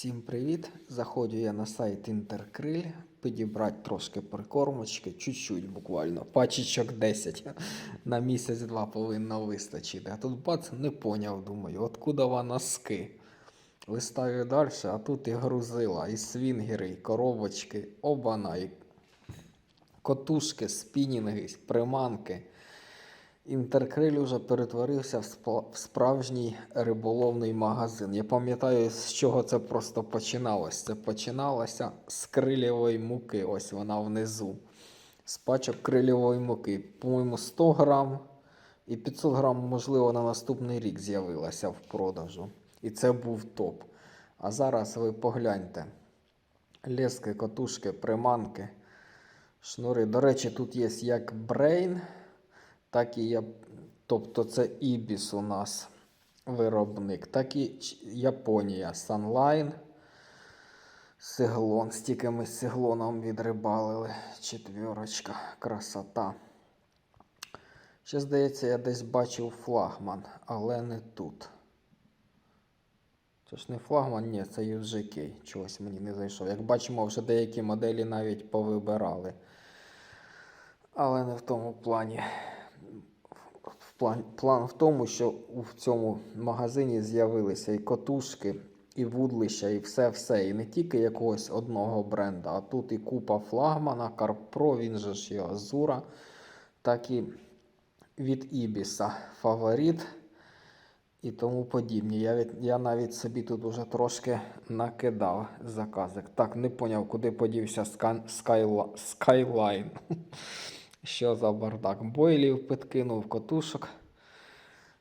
Всім привіт! Заходжу я на сайт Інтеркриль, підібрати трошки прикормочки, чуть-чуть буквально, пачечок 10 на місяць-два повинно вистачити. А тут бац, не поняв, думаю, откуда вона носки. Листаю далі, а тут і грузила, і свінгери, і коробочки, обана, і котушки, спінінги, приманки. Інтеркриль уже перетворився в справжній риболовний магазин. Я пам'ятаю, з чого це просто починалось. Це починалося з крилєвої муки. Ось вона внизу. З пачок крилєвої муки. По-моєму, 100 грам і 500 грам, можливо, на наступний рік з'явилася в продажу. І це був топ. А зараз ви погляньте. Лески, котушки, приманки, шнури. До речі, тут є як брейн, так і я, тобто це Ібіс у нас виробник, так і Японія, Sunline. Сиглон, стільки ми з сиглоном відрибалили. Четвірочка, красота. Ще, здається, я десь бачив флагман, але не тут. Це ж не флагман, ні, це UGK. Чогось мені не зайшов. Як бачимо, вже деякі моделі навіть повибирали. Але не в тому плані. План, план в тому, що в цьому магазині з'явилися і котушки, і вудлища, і все-все. І не тільки якогось одного бренда, а тут і купа флагмана, Карпро, він же ж і Азура, так і від Ібіса фаворит і тому подібні. Я, від, я навіть собі тут уже трошки накидав заказик. Так, не поняв, куди подівся Skyline. Що за бардак? Бойлів підкинув котушок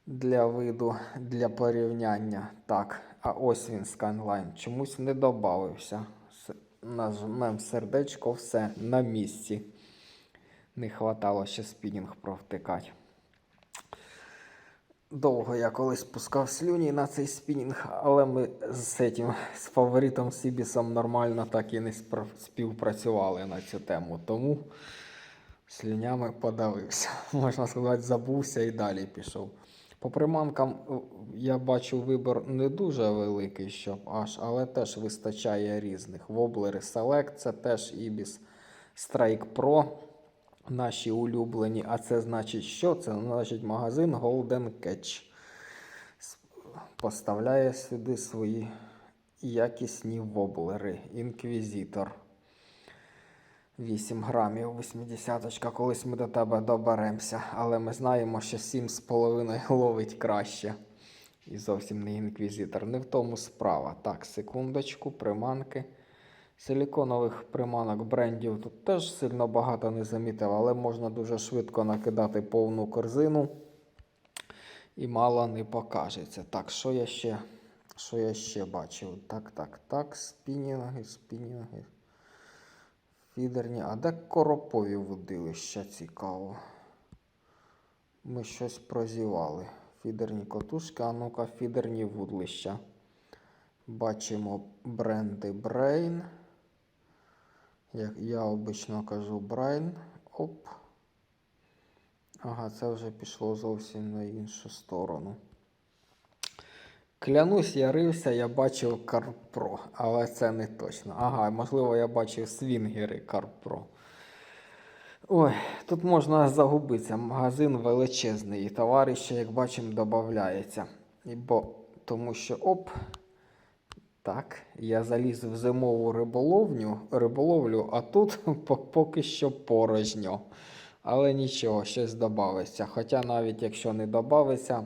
для виду, для порівняння. Так, а ось він Skyline. Чомусь не додався. Нажмем сердечко, все на місці. Не хватало ще спінінг провтикати. Довго я колись пускав слюні на цей спінінг, але ми з цим, з фаворитом Сібісом нормально так і не співпрацювали на цю тему. Тому слюнями подавився. Можна сказати, забувся і далі пішов. По приманкам е, я бачу вибір не дуже великий, щоб аж, але теж вистачає різних. Воблери Select, це теж Ibis Strike Pro наші улюблені. А це значить що? Це значить магазин Golden Catch. Поставляє сюди свої якісні воблери. Інквізитор. 8 грамів, 80 колись ми до тебе доберемося, але ми знаємо, що 7,5 ловить краще. І зовсім не інквізитор. Не в тому справа. Так, секундочку, приманки. Силіконових приманок брендів тут теж сильно багато не замітив, але можна дуже швидко накидати повну корзину і мало не покажеться. Так, що я ще, що я ще бачив? Так, так, так, спінінги, спінінги. Фідерні. А де коропові водилища цікаво? Ми щось прозівали. Фідерні котушки, а ну-ка, фідерні вудлища. Бачимо бренди Brain. Як я обично кажу Brain. Оп. Ага, це вже пішло зовсім на іншу сторону. Клянусь, я рився, я бачив Карпро, але це не точно. Ага, можливо, я бачив свінгери Карпро. Ой, тут можна загубитися. Магазин величезний. І товариш ще, як бачимо, додається. Бо, тому що оп. Так, я заліз в зимову риболовню, риболовлю, а тут поки що порожньо. Але нічого, щось додається. Хоча навіть якщо не додається,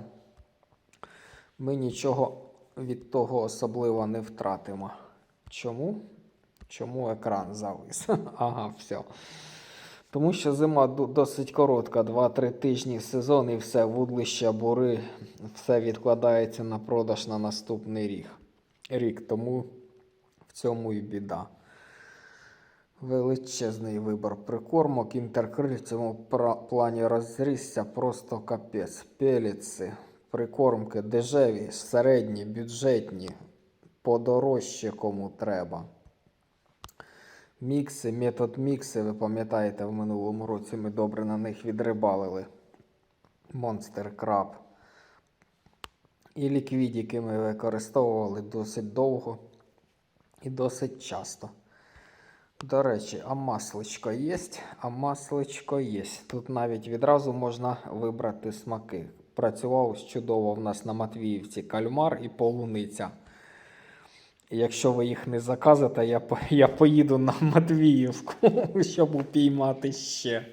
ми нічого від того особливо не втратимо. Чому? Чому екран завис? Ага, все. Тому що зима досить коротка, 2-3 тижні сезон і все, вудлища, бури, все відкладається на продаж на наступний рік. рік. Тому в цьому і біда. Величезний вибір прикормок. Інтеркриль в цьому плані розрісся просто капець. Пеліці, прикормки дешеві, середні, бюджетні, подорожче кому треба. Мікси, метод мікси, ви пам'ятаєте, в минулому році ми добре на них відрибалили. Monster Crab. І ліквідіки ми використовували досить довго. І досить часто. До речі, а масличко є, а масличко є. Тут навіть відразу можна вибрати смаки. Працював чудово в нас на Матвіївці кальмар і полуниця. Якщо ви їх не заказите, я, я поїду на Матвіївку, щоб упіймати ще.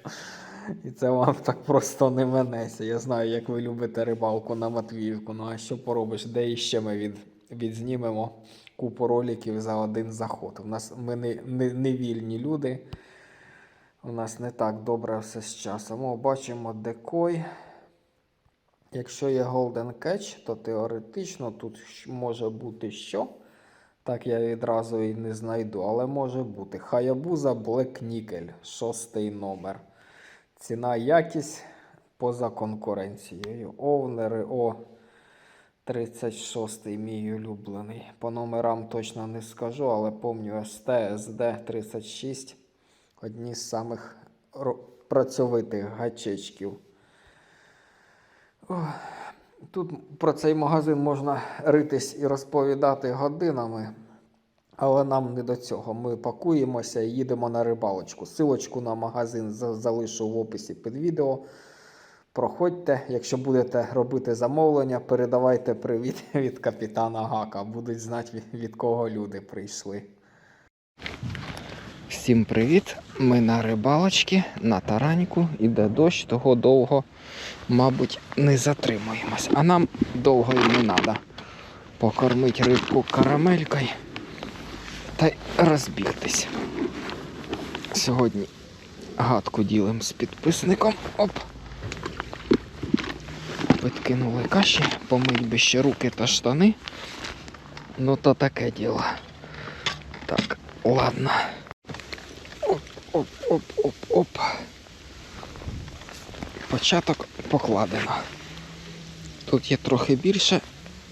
І це вам так просто не минеться. Я знаю, як ви любите рибалку на Матвіївку. Ну а що поробиш? Де іще ми від, відзнімемо купу роликів за один заход. У нас ми не, не, не вільні люди. У нас не так добре все з часом. О, бачимо декой. Якщо є Golden Catch, то теоретично тут може бути що. Так я відразу і не знайду, але може бути. Хаябуза Black Nickel, шостий номер. Ціна якість поза конкуренцією. Овнери О 36 мій улюблений. По номерам точно не скажу, але пам'ятаю СТ, СД 36. Одні з самих працьовитих гачечків. Тут про цей магазин можна ритись і розповідати годинами, але нам не до цього. Ми пакуємося і їдемо на рибалочку. Силочку на магазин залишу в описі під відео. Проходьте, якщо будете робити замовлення, передавайте привіт від капітана Гака. Будуть знати від кого люди прийшли. Всім привіт! Ми на рибалочці, на тараньку, іде дощ, того довго, мабуть, не затримуємось. А нам довго і не треба. Покормити рибку карамелькою та й розбігтись. Сьогодні гадку ділимо з підписником. Оп. Підкинули каші, помить би ще руки та штани. Ну то таке діло. Так, ладно. Оп, оп, оп, оп, оп. Початок покладено. Тут є трохи більше,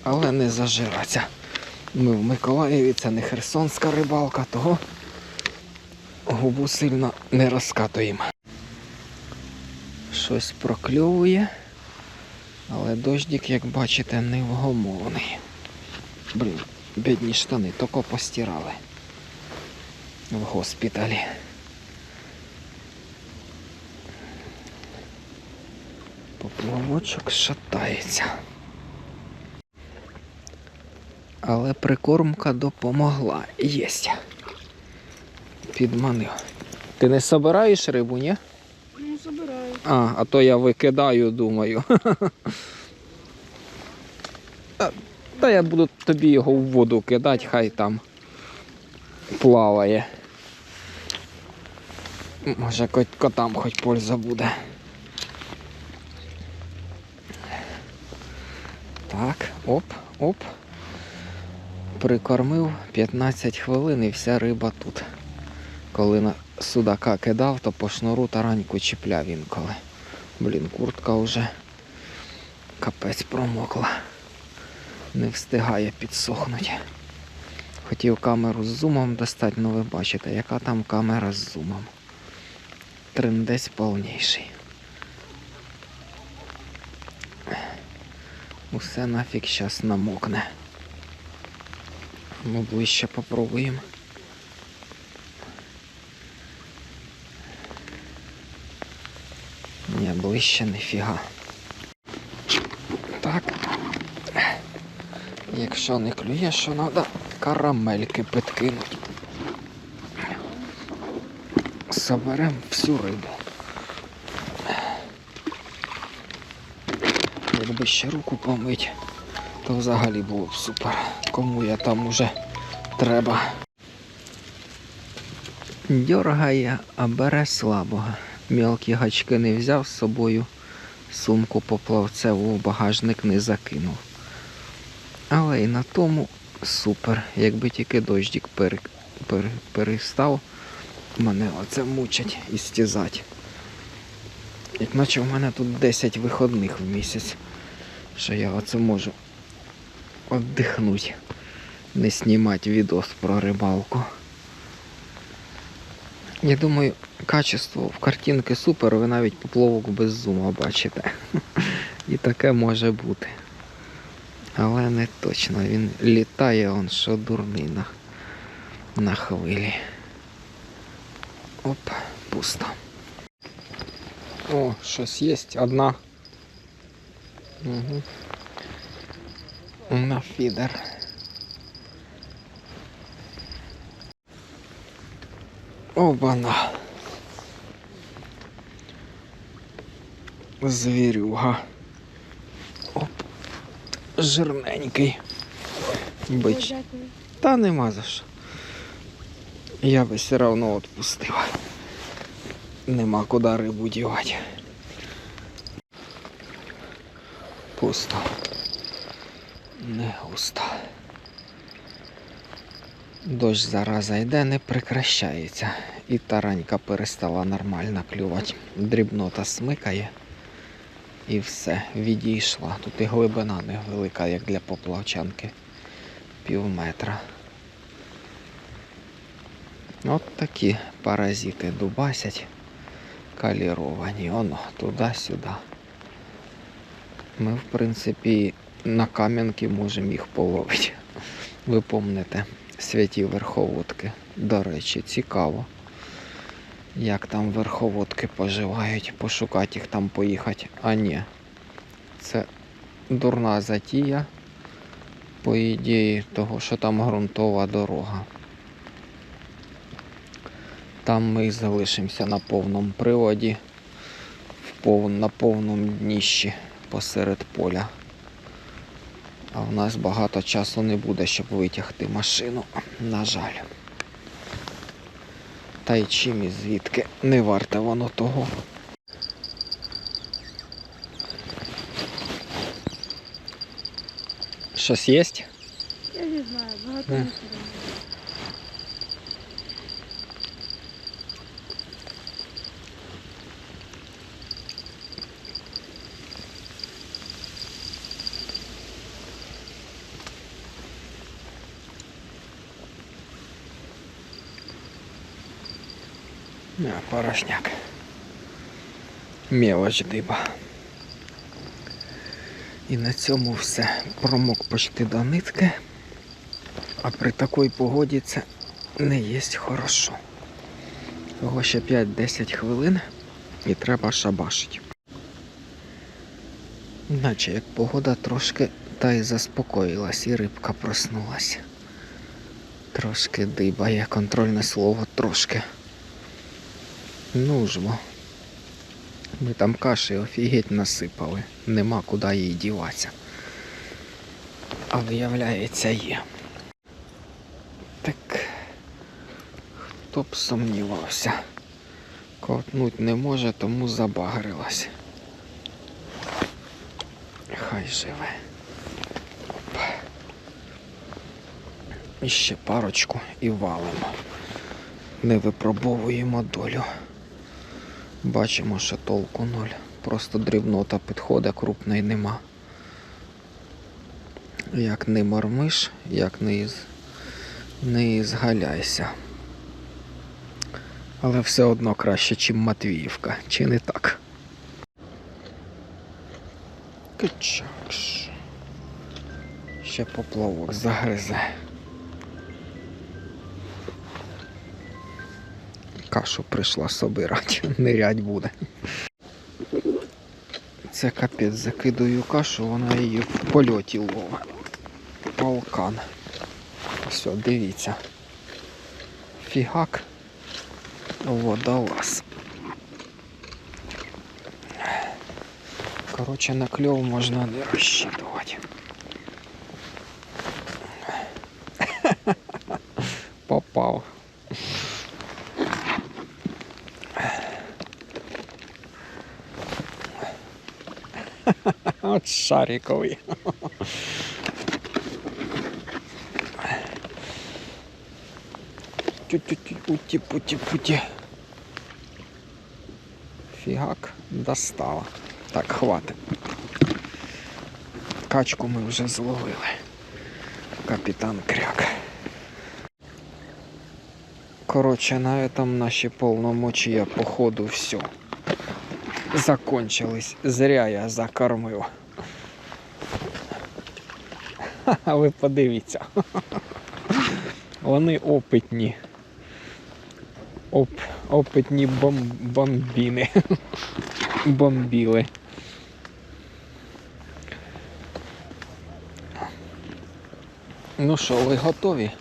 але не зажиратися. Ми в Миколаєві, це не херсонська рибалка, того губу сильно не розкатуємо. Щось прокльовує, але дождик, як бачите, не вгомований. Блін, бідні штани, тільки постирали в госпіталі. Поплавочок шатається. Але прикормка допомогла. Єсть. Підманив. Ти не собираєш рибу, ні? Ну, забираю. А, а то я викидаю, думаю. Та- я буду тобі його в воду кидати, хай там плаває. Може кот- котам хоч польза буде. Так, оп, оп. Прикормив 15 хвилин і вся риба тут. Коли на судака кидав, то по шнуру тараньку чіпляв інколи. Блін, куртка вже капець промокла. Не встигає підсохнути. Хотів камеру з зумом достати, але ви бачите, яка там камера з зумом. Трендець повніший. Усе нафіг щас намокне. Ми ближче попробуємо. Ні, ближче ніфіга. Так. Якщо не клює, що треба карамельки підкинути. Соберемо всю рибу. Якби ще руку помить, то взагалі було б супер. Кому я там уже треба. Дьоргає, а бере слабого. Мілкі гачки не взяв з собою, сумку поплавцеву в багажник не закинув. Але і на тому супер. Якби тільки дощик пер, пер, перестав, мене оце мучить і стізать. Як наче в мене тут 10 виходних в місяць, що я оце можу віддихнути, не знімати відос про рибалку. Я думаю, качество в картинки супер, ви навіть поплавок без зума бачите. І таке може бути. Але не точно, він літає он що дурнина. на хвилі. Оп, пусто. О, щось є, одна. Угу. На фідер. Обана. Звірюга. Оп. Жирненький. Бич. Та нема за що. Я би все одно відпустив. Нема куди рибу дівати. Пусто. Не густо. Дощ зараза йде, не прекращається. І таранька перестала нормально клювати. Дрібнота смикає. І все, відійшла. Тут і глибина невелика, як для поплавчанки. Пів метра. От такі паразити дубасять, каліровані, оно, туди-сюди. Ми, в принципі, на кам'янки можемо їх половити. Ви помните, святі верховодки. До речі, цікаво. Як там верховодки поживають, пошукати їх там поїхати. А ні. Це дурна затія, по ідеї того, що там ґрунтова дорога. Там ми і залишимося на повному приводі, на повному дніщі посеред поля. А в нас багато часу не буде, щоб витягти машину, на жаль. Та й чим і звідки не варте воно того. Щось є? Я не знаю, багато не порошняк. Мелоч диба. І на цьому все. Промок почти до нитки. А при такій погоді це не є хорошо. Того ще 5-10 хвилин і треба шабашити. Наче як погода трошки та й заспокоїлась, і рибка проснулась. Трошки дибає, контрольне слово трошки. Ну ж бо. Ми там каші офігеть насипали. Нема куди їй діватися. А виявляється є. Так. Хто б сумнівався. Ковтнуть не може, тому забагрилась. Хай живе. Оп. Ще парочку і валимо. Не випробовуємо долю. Бачимо, що толку ноль. Просто дрібнота підходить, крупної нема. Як не мормиш, як не із... не ізгаляйся. Але все одно краще, чим Матвіївка, чи не так? Кичакш. Ще поплавок загризе. Кашу прийшла собирати, нирять буде. Це капець, закидую кашу, вона її в польоті ловить. Полкан. Все, дивіться. Фігак. Водолаз. Коротше, на кльов можна не розчитувати. Попав. От шариковий. Тю-тю-тю, уті-путі-путі. Фігак достала. Так, хватить. Качку ми вже зловили. Капітан Кряк. Коротше, на этом наші полномочия походу все. Закончились. Зря я закормив. Ха-ха, Ви подивіться. Вони опитні. Оп, опитні бом, бомбіни. Бомбіли. Ну що, ви готові?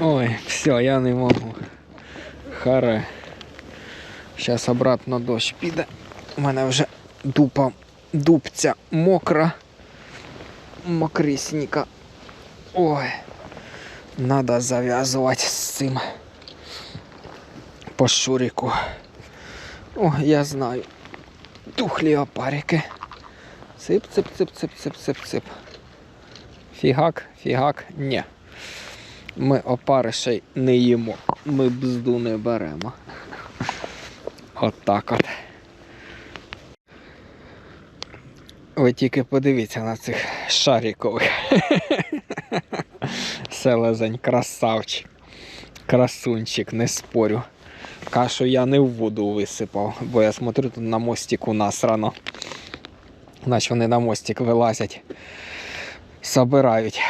Ой, все, я не можу. Харе. Зараз обратно дощ піде. У мене вже дупа, дубця мокра. Мокрісніка. Ой. Надо зав'язувати з цим. По шурику. О, я знаю. Тухлі опарики. Цып, цып, цып, цып, цып, цып, цып. Фігак, фігак, ні. Ми опаришей не їмо. Ми бзду не беремо. От так от. Ви тільки подивіться на цих шарікових. Селезень, красавчик. Красунчик, не спорю. Кашу я не в воду висипав, бо я смотрю тут на мостику насрано. Значить вони на мостик вилазять, собирають.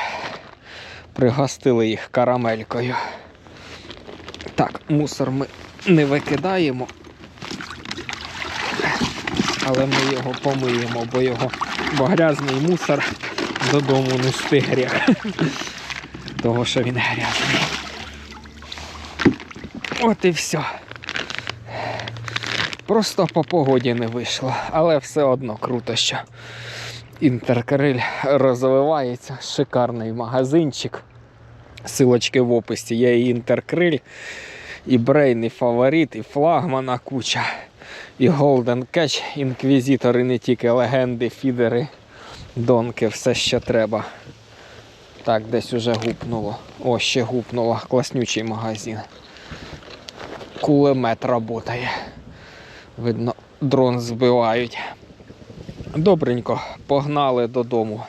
Пригостили їх карамелькою. Так, мусор ми не викидаємо. Але ми його помиємо, бо його бо грязний мусор додому нести гріх. Того, що він грязний. От і все. Просто по погоді не вийшло, але все одно круто, що інтеркриль розвивається. Шикарний магазинчик. Силочки в описі. Є і інтеркриль, і брейн, і фаворит, і флагмана куча, і Golden Catch, інквізитори, не тільки легенди, фідери, донки, все що треба. Так, десь уже гупнуло. О, ще гупнуло. Класнючий магазин. Кулемет працює. Видно, дрон збивають. Добренько, погнали додому.